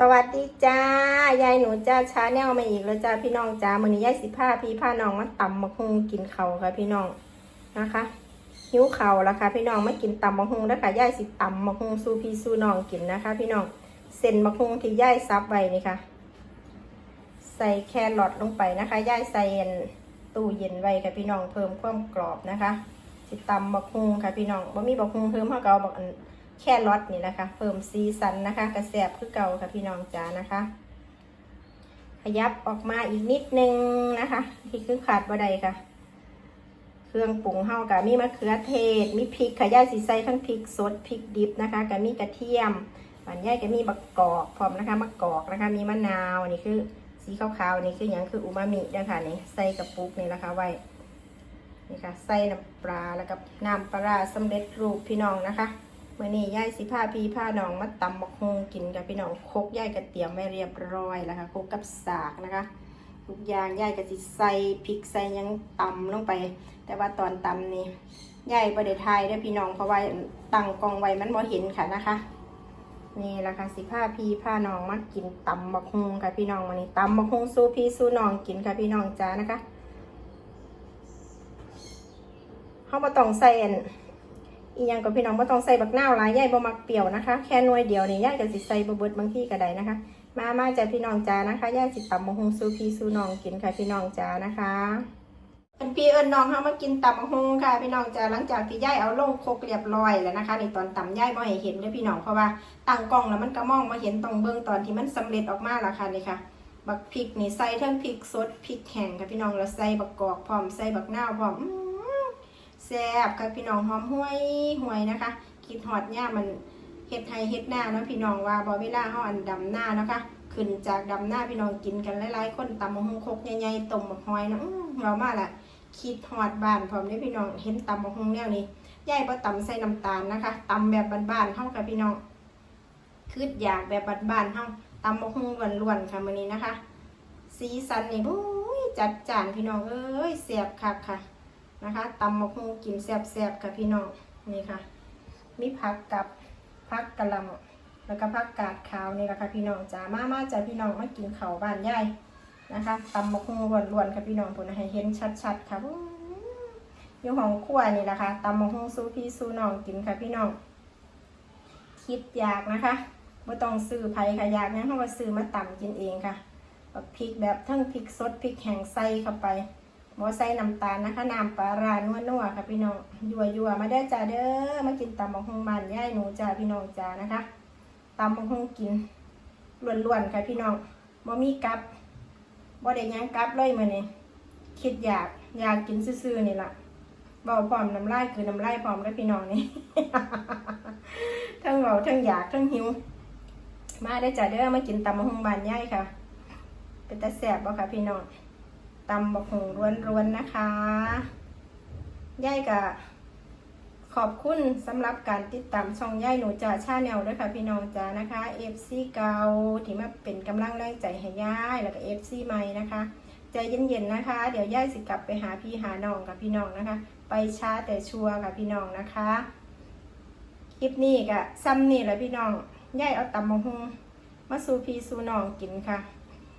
สวัสดีจ้ายายหนูจ้าชาแนลมาอีกแล้วจ้าพี่น้องจ้ามือนี้ยายสิผ้าพี่ผ้าน้องมาตำมะฮุงกินเขาค่ะพี่น้องนะคะหิ้วเข่าแล้วค่ะพี่น้องไมากินตำมะฮุงแล้วค่ะยายสิตำมะฮุงสู้พี่สู้น้องกินนะคะ พี่น้องเส้นมะฮุงที่ยายซับไว้นี่ค่ะ ใส่แครอทลงไปนะคะยายใส่ตู้เย็นไว้ค่ะพี่น้องเพิ่มความกรอบนะคะ สิตำมะฮุงค่ะพี่น้องว่มีมะฮุงเพิ่มเท่าเก่าบอกอัน แค่รสนี่นะคะ เพิ่มซีซันนะคะ กระแสบคือเก่าค่ะพี่น้องจ๋านะคะ ขยับออกมาอีกนิดนึงนะคะที่คือขาดบ่ได้ค่ะ เครื่องปรุงเฮากับมีมะเขือเทศ มีพริกค่ะย่าสีใส่ทั้งพริกสดพริกดิบนะคะกับมีกระเทียมหวานย่ายก็มีมะกอกพร้อมนะคะมะกอกนะคะ มีมะนาวนี่คือสีขาวๆนี่คืออย่างคืออูมามินะคะนี่ใส่กระปุกนี่นะคะไว้นี่ค่ะใส่น้ำปลาแล้วกับน้ำปลาร้าสำเร็จรูปพี่น้องนะคะ มื่อนี้ย่ายสิผ้าพี่ผ้าน้องมาตำบักฮงกินกับพี่น้องคกย่ายกระเตียมไว้เรียบร้อยแล้วค่ะคกกับสากนะคะทุกอย่างย่ายก็สิใส่พริกใส่ยังตำลงไป แต่ว่าตอนตำนี่ย่ายประเดทายได้พี่น้องเพราะว่าตั้งกองไว้มันบ่เห็นค่ะนะคะ นี่ละค่ะสิผ้าพี่ผ้าน้องมากินตำบักฮงค่ะพี่น้องวันนี้ตำบักฮงสู้พี่สู้น้องกินค่ะพี่น้องจ้านะคะเขามาต้องใส่ อีหยังกับพี่น้องบ่ต้องใส่บักนาวหลายยายบ่มักเปรี้ยวนะคะ แค่หน่วยเดียวนี่ย่ายก็สิใส่บ่เบิดบางที่ก็ได้นะคะ มามาจ้ะพี่น้องจ้านะคะย่ายสิตำมะฮุงสู้พี่สู้น้องกินค่ะพี่น้องจ้านะคะเป็นพี่เอิญน้องเฮามากินตำมะฮุงค่ะ พี่น้องจ้าหลังจากที่ย่ายเอาลงโคกเรียบร้อยแล้วนะคะในตอนตำย่ายบ่ให้เห็นเด้อพี่น้องเพราะว่าตั้งกล้องแล้วมันก็มองบ่เห็นต้องเบิ่งตอนที่มันสำเร็จออกมาแล้วค่ะนี่ค่ะบักพริกนี่ใส่ทั้งพริกสดพริกแห้งค่ะพี่น้องแล้วใส่บักกอกพร้อมใส่บักนาวพร้อม แซ่บค่ะพี่น้องหอมห้วยห้วยนะคะคิดหอดเนี่ยมันเฮ็ดไทยเฮ็ดหน้าเนาะพี่น้องว่าบอเวลาเฮาอันดำหน้านะคะ ขึ้นจากดำหน้าพี่น้องกินกันหลายๆคนตำมะฮุงคกใหญ่ๆต้มบักหอยนะเรามาละคิดหอดบ้านพร้อมด้อพี่น้องเห็นตำมะฮุงแนวนี้ยายบ่ตำใส่น้ำตาลนะคะตำแบบบ้านๆเฮาค่ะพี่น้องคืดอยากแบบบ้านๆเฮาตำมะฮุงล้วนๆค่ะมื้อนี้นะคะ สีสันนี่บุ้ยจัดจานพี่น้องเอ้ยแซ่บคักค่ะ นะคะตำมะฮุงกินแซ่บๆค่ะพี่น้องนี่ค่ะ มีผักกับผักกะหล่ำแล้วก็ผักกาดขาวนี่แหละค่ะพี่น้องจ้ามามาจ้าพี่น้องมากินเข้าบ้านยายนะคะตำมะฮุงล้วนๆค่ะพี่น้องปุ่นให้เห็นชัดๆค่ะอยู่ห้องครัวนี่แหละค่ะตำมะฮุงสู้พี่สู้น้องกินค่ะพี่น้องคิดอยากนะคะไม่ต้องซื้อไผ่ค่ะอยากนะเพราะว่าซื้อมาตำกินเองค่ะแบบพริกแบบทั้งพริกสดพริกแห้งใส่เข้าไป บอใส่น้ำตาลนะคะน้ำปลาร้านัวนัวๆค่ะพี่น้องยัวยัวมาได้จ้าเด้อมากินตำบักฮงมันย่ายหนูจ้าพี่น้องจ้านะคะตำบักฮงกินล้วนๆค่ะพี่น้องบ่มีกับบ่ได้ยังกับเลยมื้อนี้คิดอยากอยากกินซื่อๆนี่ล่ะเบาพร้อมน้ำลายคือน้ำลายพร้อมกับพี่น้องนี่ทั้งเบาทั้งอยากทั้งหิว มาได้จ้าเด้อมากินตำบักฮงบานย่ายค่ะเป็นตาแสบบ่ค่ะพี่น้อง ตำบักหงร้วนๆนะคะย่ายกะขอบคุณสำหรับการติดตามช่องย่ายหนูจ่าชาแนลด้วยค่ะพี่น้องจ้านะคะเอฟซีเก่าที่มาเป็นกำลังแรงใจให้ย่ายแล้วก็เอฟซีใหม่นะคะใจเย็นๆนะคะ เดี๋ยวย่ายสิกลับไปหาพี่หาน้องกับพี่น้องนะคะ ไปช้าแต่ชัวร์กับพี่น้องนะคะคลิปนี้กะซ้ำนี่แหละพี่น้องย่ายเอาตำบักหงมาสู่พี่สู่น้องกินค่ะ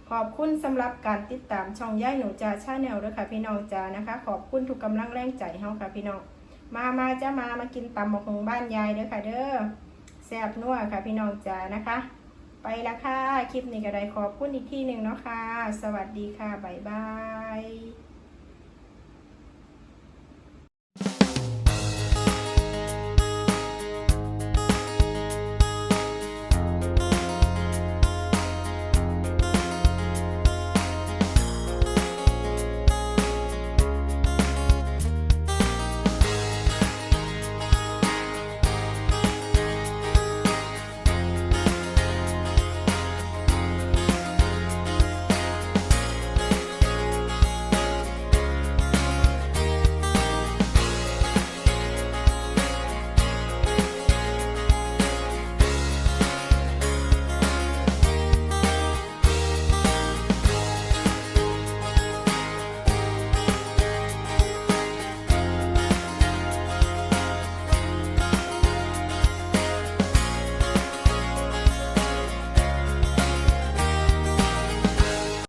ขอบคุณสำหรับการติดตามช่องย่ายหนูจ่าชาแนลด้วยค่ะพี่น้องจ่านะคะ ขอบคุณทุกกำลังแรงใจเฮาค่ะพี่น้องมามาจ้ามามากินตำหมกหงบ้านยายเด้อค่ะ เด้อแซ่บนัวค่ะพี่น้องจ้านะคะ ไปละค่ะ คลิปนี้ก็ได้ขอบคุณอีกที่หนึ่งเนาะค่ะ สวัสดีค่ะบ๊ายบาย